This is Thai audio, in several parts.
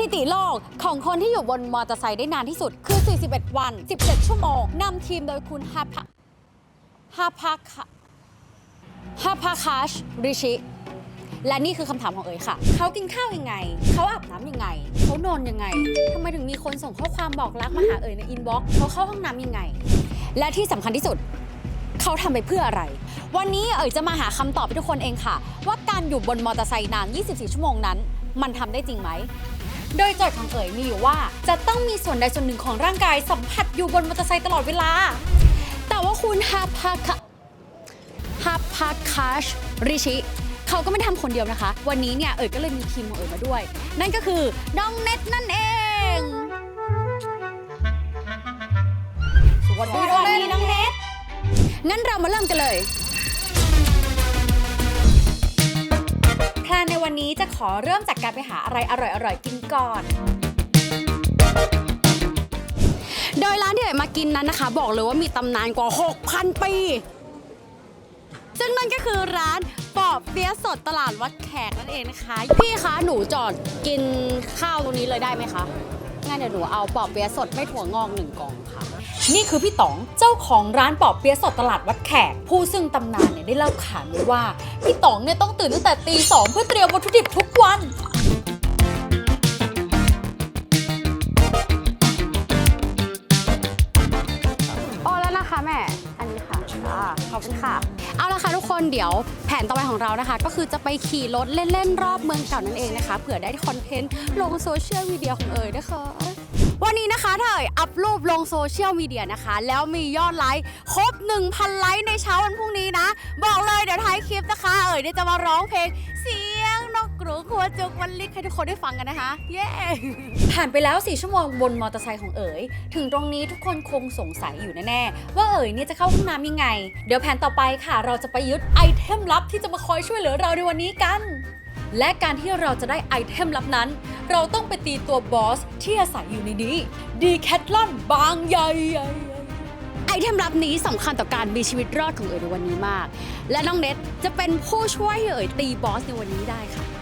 ถิติโลกของคนที่อยู่บนมอเตอร์ไซค์ได้นานที่สุดคือ 41 วัน 17 ชั่วโมง นำทีมโดยคุณฮาพะฮาพาคาฮาพาคาช ริชิ และนี่คือคำถามของเอ๋ยค่ะ เขากินข้าวยังไง เขาอาบน้ำยังไง เขานอนยังไงทำไมถึงมีคนส่งข้อความบอกรักมาหาเอ๋ยในอินบ็อกซ์เขาเข้าห้องน้ำยังไง และที่สำคัญที่สุด เขาทำไปเพื่ออะไร วันนี้เอ๋ยจะมาหาคำตอบให้ทุกคนเองค่ะ ว่าการอยู่บนมอเตอร์ไซค์นาน 24 ชั่วโมงนั้น มันทำได้จริงไหม โดยโจทย์ของเอ๋ยมีอยู่ว่า จะต้องมีส่วนใดส่วนหนึ่งของร่างกายสัมผัสอยู่บนมอเตอร์ไซค์ตลอดเวลา แต่ว่าคุณฮาพาคาฮับพาคาชริชิเขาก็ไม่ได้ทำคนเดียวนะคะ วันนี้เนี่ยเอ๋ยก็เลยมีทีมของเอ๋ยมาด้วย นั่นก็คือน้องเน็ตนั่นเอง สวัสดีน้องเน็ตน้องเน็ตงั้นเรามาเริ่มกันเลย วันนี้จะขอเริ่มจากการไปหาอะไรอร่อยๆกินก่อน โดยร้านที่เอ๋มากินนั้นนะคะ บอกเลยว่ามีตำนานกว่า 6,000 ปี ซึ่งนั่นก็คือร้านปอบเปี๊ยะสดตลาดวัดแขกนั่นเองนะคะ พี่คะหนูจอดกินข้าวตรงนี้เลยได้ไหมคะ งั้นเดี๋ยวหนูเอาปอบเปี๊ยะสดไม่ถั่วงอกหนึ่งกล่องค่ะ นี่คือพี่ต๋องเจ้าของร้านปอบเปี๊ยะสดตลาดวัดแขก ผู้ซึ่งตำนานเนี่ยได้เล่าขานไว้ว่า พี่ต๋องเนี่ยต้องตื่นตั้งแต่ตีสองเพื่อเตรียมวัตถุดิบทุกวัน โอ้แล้วนะคะแม่ อันนี้ค่ะอ่าขอบคุณค่ะเอาละ ค่ะทุกคนเดี๋ยวแผนต่อไปของเรานะคะ ก็คือจะไปขี่รถเล่นๆรอบเมืองเก่านั่นเองนะคะเผื่อได้คอนเทนต์ลงโซเชียลมีเดียของเอ๋ยนะคะวันนี้นะคะถ้าเอ๋ยอัพรูปลงโซเชียลมีเดียนะคะ แล้วมียอดไลค์ครบ 1,000 ไลค์ในเช้าวันพรุ่งนี้นะ บอกเลยเดี๋ยวท้ายคลิปนะคะ เอ๋ยเดี๋ยจะมาร้องเพลงเสียง นกกรูขัวจุกวันลิกให้ทุกคนได้ฟังกันนะคะ เย้ ผ่านไปแล้ว 4 ชั่วโมงบนมอเตอร์ไซค์ของเอ๋ย ถึงตรงนี้ทุกคนคงสงสัยอยู่แน่ๆ ว่าเอ๋ยเนี่ยจะเข้าห้องน้ำยังไง เดี๋ยวแผนต่อไปค่ะ เราจะไปยึดไอเทมลับที่จะมาคอยช่วยเหลือเราในวันนี้กัน และการที่เราจะได้ไอเทมลับนั้น เราต้องไปตีตัวบอสที่อาศัยอยู่ในนี้ดีแคทลอนบางใหญ่ไอเทมลับนี้สำคัญต่อการมีชีวิตรอดของเอ๋ยในวันนี้มาก และน้องเน็ตจะเป็นผู้ช่วยให้เอ๋ยตีบอสในวันนี้ได้ค่ะ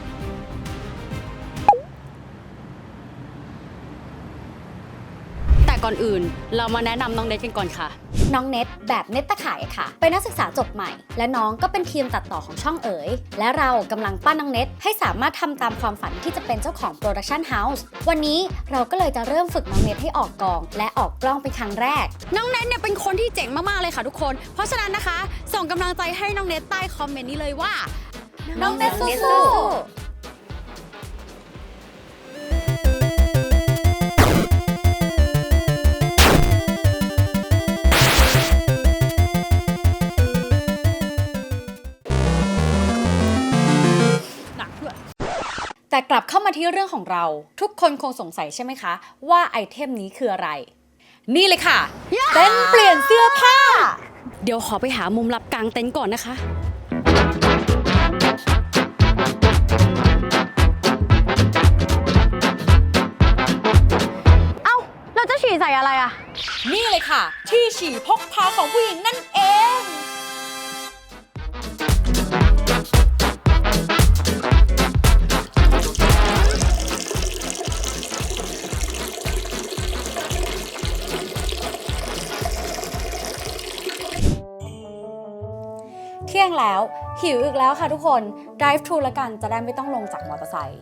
ก่อนอื่น เรามาแนะนำน้องเน็ตกันก่อนค่ะ น้องเน็ตแบบเน็ตตะขายค่ะ เป็นนักศึกษาจบใหม่ และน้องก็เป็นทีมตัดต่อของช่องเอ๋ย และเรากำลังปั้นน้องเน็ตให้สามารถทำตามความฝันที่จะเป็นเจ้าของโปรดักชันเฮาส์วันนี้เราก็เลยจะเริ่มฝึกน้องเน็ตให้ออกกอง และออกกล้องเป็นครั้งแรก น้องเน็ตเนี่ยเป็นคนที่เจ๋งมาก ๆ เลยค่ะทุกคน เพราะฉะนั้นนะคะ ส่งกำลังใจให้น้องเน็ตใต้คอมเมนต์นี้เลยว่า น้องเน็ตสู้ๆ แต่กลับเข้ามาที่เรื่องของเรา ทุกคนคงสงสัยใช่ไหมคะ ว่าไอเทมนี้คืออะไร นี่เลยค่ะ เต็นท์เปลี่ยนเสื้อผ้า เดี๋ยวขอไปหามุมลับกลางเต็นท์ก่อนนะคะ เอ้า เราจะฉี่ใส่อะไรอะ นี่เลยค่ะ ที่ฉี่พกพาของผู้หญิงนั่นเอง ที่ยงแล้ว หิวอีกแล้วค่ะทุกคน drive thru แล้วกันจะได้ไม่ต้องลงจากมอเตอร์ไซค์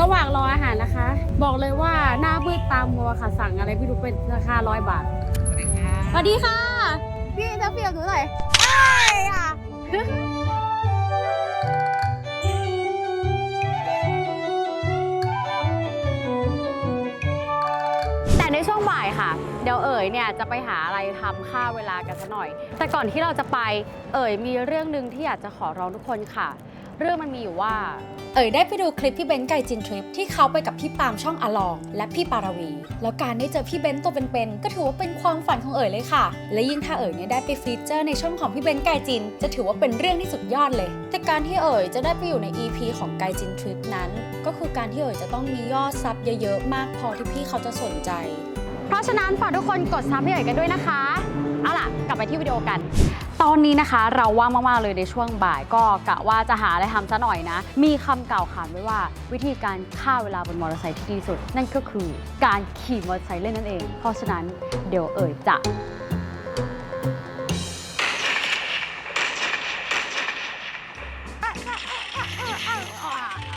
ระหว่างรออาหารนะคะ บอกเลยว่าหน้ามืดตามมัวค่ะสั่งอะไรไม่รู้เป็นราคาร้อยบาทสวัสดีค่ะ พี่จะเปรียบหนูหน่อยแต่ เดี๋ยวเอ๋ยเนี่ยจะไปหาอะไรทำค่าเวลากันซะหน่อย แต่ก่อนที่เราจะไปเอ๋ยมีเรื่องหนึ่งที่อยากจะขอร้องทุกคนค่ะ เรื่องมันมีอยู่ว่า เอ๋ยได้ไปดูคลิปพี่เบนซ์ไก่จินทริปที่เขาไปกับพี่ปาล์มช่องอลอง และพี่ปาราวี แล้วการได้เจอพี่เบนซ์ตัวเป็นๆก็ถือว่าเป็นความฝันของเอ๋ยเลยค่ะ และยิ่งถ้าเอ๋ยเนี่ยได้ไปฟีเจอร์ในช่องของพี่เบนซ์ไก่จิน จะถือว่าเป็นเรื่องที่สุดยอดเลย แต่การที่เอ๋ยจะได้ไปอยู่ใน EP ของไก่จินทริปนั้น ก็คือการที่เอ๋ยจะต้องมียอดซับเยอะๆมากพอที่พี่เขาจะสนใจ ราะฉะนั้นฝากทุกคนกดซับให้เอ๋ยกันด้วยนะคะ เอาล่ะ กลับไปที่วิดีโอกัน ตอนนี้นะคะเราว่างมาก ๆ เลยในช่วงบ่าย ก็กะว่าจะหาอะไรทำซะหน่อยนะ มีคำกล่าวขานไว้ว่าวิธีการฆ่าเวลาบนมอเตอร์ไซค์ที่ดีสุด นั่นก็คือการขี่มอเตอร์ไซค์เล่นนั่นเอง เพราะฉะนั้นเดี๋ยวเอ่ยจะ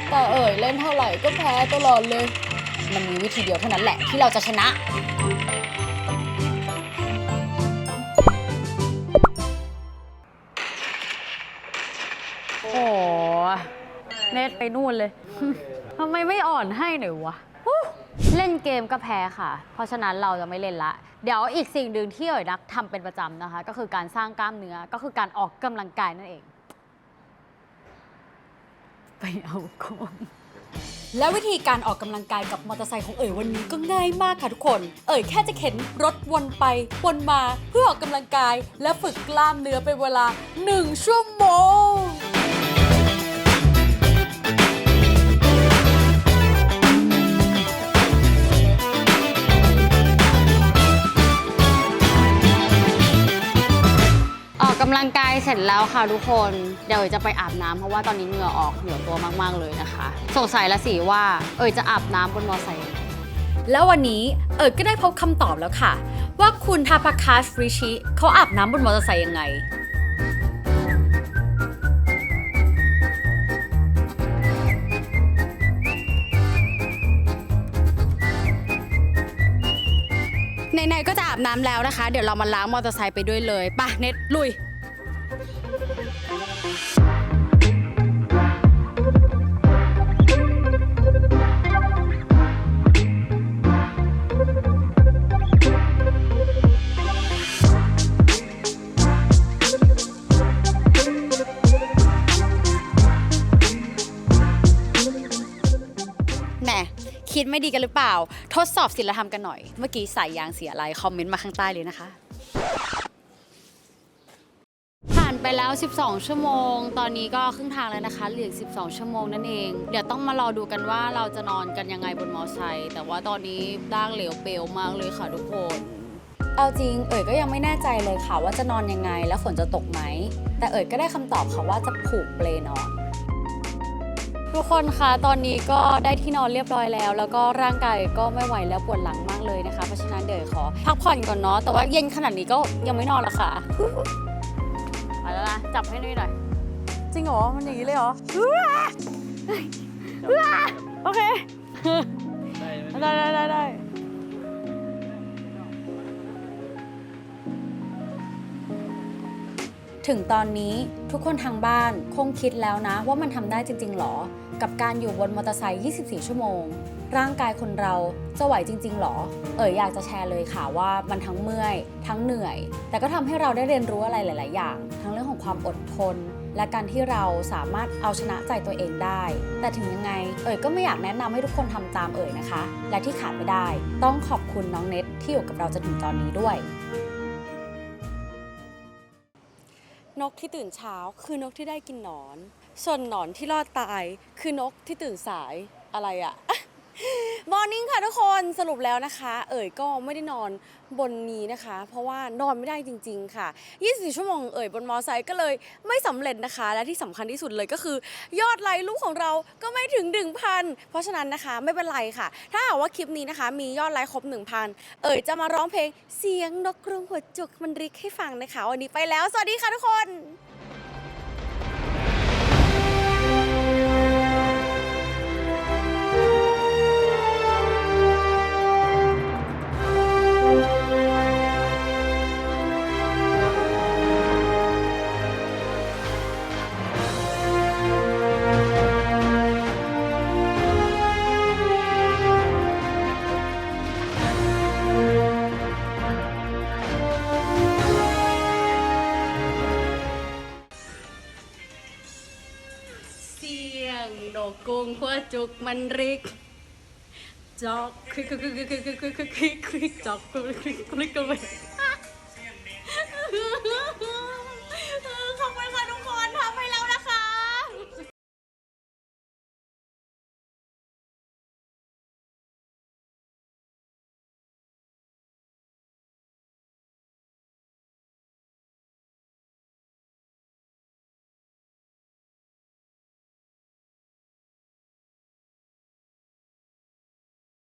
แต่เอ่ยเล่นเท่าไหร่ก็แพ้ตลอดเลย มันมีวิธีเดียวเท่านั้นแหละที่เราจะชนะ โอ้โหเนตไปนู่นเลย ทำไมไม่อ่อนให้หน่อยวะฮู้เล่นเกมก็แพ้ค่ะ เพราะฉะนั้นเราจะไม่เล่นละ เดี๋ยวอีกสิ่งหนึ่งที่เอ๋ยนักทำเป็นประจำนะคะ ก็คือการสร้างกล้ามเนื้อ ก็คือการออกกำลังกายนั่นเอง ไปเอาโกง และวิธีการออกกำลังกายกับมอเตอร์ไซค์ของเอ๋ยวันนี้ก็ง่ายมากค่ะทุกคน เอ๋ยแค่จะเข็นรถวนไปวนมาเพื่อออกกำลังกาย และฝึกกล้ามเนื้อเป็นเวลา 1 ชั่วโมง เสร็จแล้วค่ะทุกคน เดี๋ยวเอ๋ยจะไปอาบน้ำเพราะว่าตอนนี้เหงื่อออกเหงื่อตัวมากๆเลยนะคะ สงสัยละสิว่าเอ๋ยจะอาบน้ำบนมอเตอร์ไซค์แล้ววันนี้เอิร์ดก็ได้พบคำตอบแล้วค่ะ ว่าคุณทาปาคาชริชิเขาอาบน้ำบนมอเตอร์ไซค์ยังไง ไหนๆก็จะอาบน้ำแล้วนะคะ เดี๋ยวเรามาล้างมอเตอร์ไซค์ไปด้วยเลยไป่ะเน็ตลุย แหมคิดไม่ดีกันหรือเปล่า ทดสอบศิลธรรมกันหน่อย เมื่อกี้สายยางเสียอะไร คอมเมนต์มาข้างใต้เลยนะคะ ไปแล้ว 12 ชั่วโมง ตอนนี้ก็ครึ่งทางแล้วนะคะ เหลืออก12 ชั่วโมงนั่นเอง เดี๋ยวต้องมารอดูกันว่าเราจะนอนกันยังไงบนมอไซค์แต่ว่าตอนนี้ร่างเหลวเปลวมากเลยค่ะทุกคนเอาจริงเอ๋ยก็ยังไม่แน่ใจเลยค่ะว่าจะนอนยังไงและฝนจะตกไหม แต่เอ๋ยก็ได้คำตอบค่ะว่าจะผูกเปลนอนทุกคนคะตอนนี้ก็ได้ที่นอนเรียบร้อยแล้ว แล้วก็ร่างกายก็ไม่ไหวแล้วปวดหลังมากเลยนะคะ เพราะฉะนั้นเดี๋ยวขอพักผ่อนก่อนเนาะแต่ว่าเย็นขนาดนี้ก็ยังไม่นอนละค่ะไปแล้วนะ จับให้นุ้ยหน่อย จริงเหรอ มันอย่างนี้เลยเหรอโอเค ได้ได้ได้ได้ถึงตอนนี้ทุกคนทางบ้านคงคิดแล้วนะ ว่ามันทำได้จริง ๆหรอ กับการอยู่บนมอเตอร์ไซค์ 24 ชั่วโมง ร่างกายคนเราจะไหวจริง ๆหรอ เอ๋ยอยากจะแชร์เลยค่ะว่ามันทั้งเมื่อย ทั้งเหนื่อย แต่ก็ทำให้เราได้เรียนรู้อะไรหลาย ๆ อย่างทั้งเรื่องของความอดทน และการที่เราสามารถเอาชนะใจตัวเองได้ แต่ถึงยังไง เอ๋ยก็ไม่อยากแนะนำให้ทุกคนทำตามเอ๋ยนะคะ และที่ขาดไม่ได้ ต้องขอบคุณน้องเน็ตที่อยู่กับเราจนถึงตอนนี้ด้วย นกที่ตื่นเช้าคือนกที่ได้กินหนอน ส่วนหนอนที่รอดตาย คือนกที่ตื่นสายอะไรอะ มอร์นิ่งค่ะทุกคนสรุปแล้วนะคะ เอ๋ยก็ไม่ได้นอนบนนี้นะคะ เพราะว่านอนไม่ได้จริง ๆ ค่ะ 24 ชั่วโมงเอ๋ยบนมอไซค์ก็เลยไม่สำเร็จนะคะ และที่สำคัญที่สุดเลยก็คือ ยอดไลค์รูปของเราก็ไม่ถึง 1,000 เพราะฉะนั้นนะคะไม่เป็นไรค่ะ ถ้าหากว่าคลิปนี้นะคะ มียอดไลค์ครบ 1,000 เอ๋ยจะมาร้องเพลงเสียงนกกรงหัวจุกมันริกให้ฟังนะคะ วันนี้ไปแล้ว สวัสดีค่ะทุกคน ดอกกงหัวจุกมันริก จอกคลิกคลิกคลิกคลิกคลิกคลิกจอกคลิกคลิกคลิกคลิก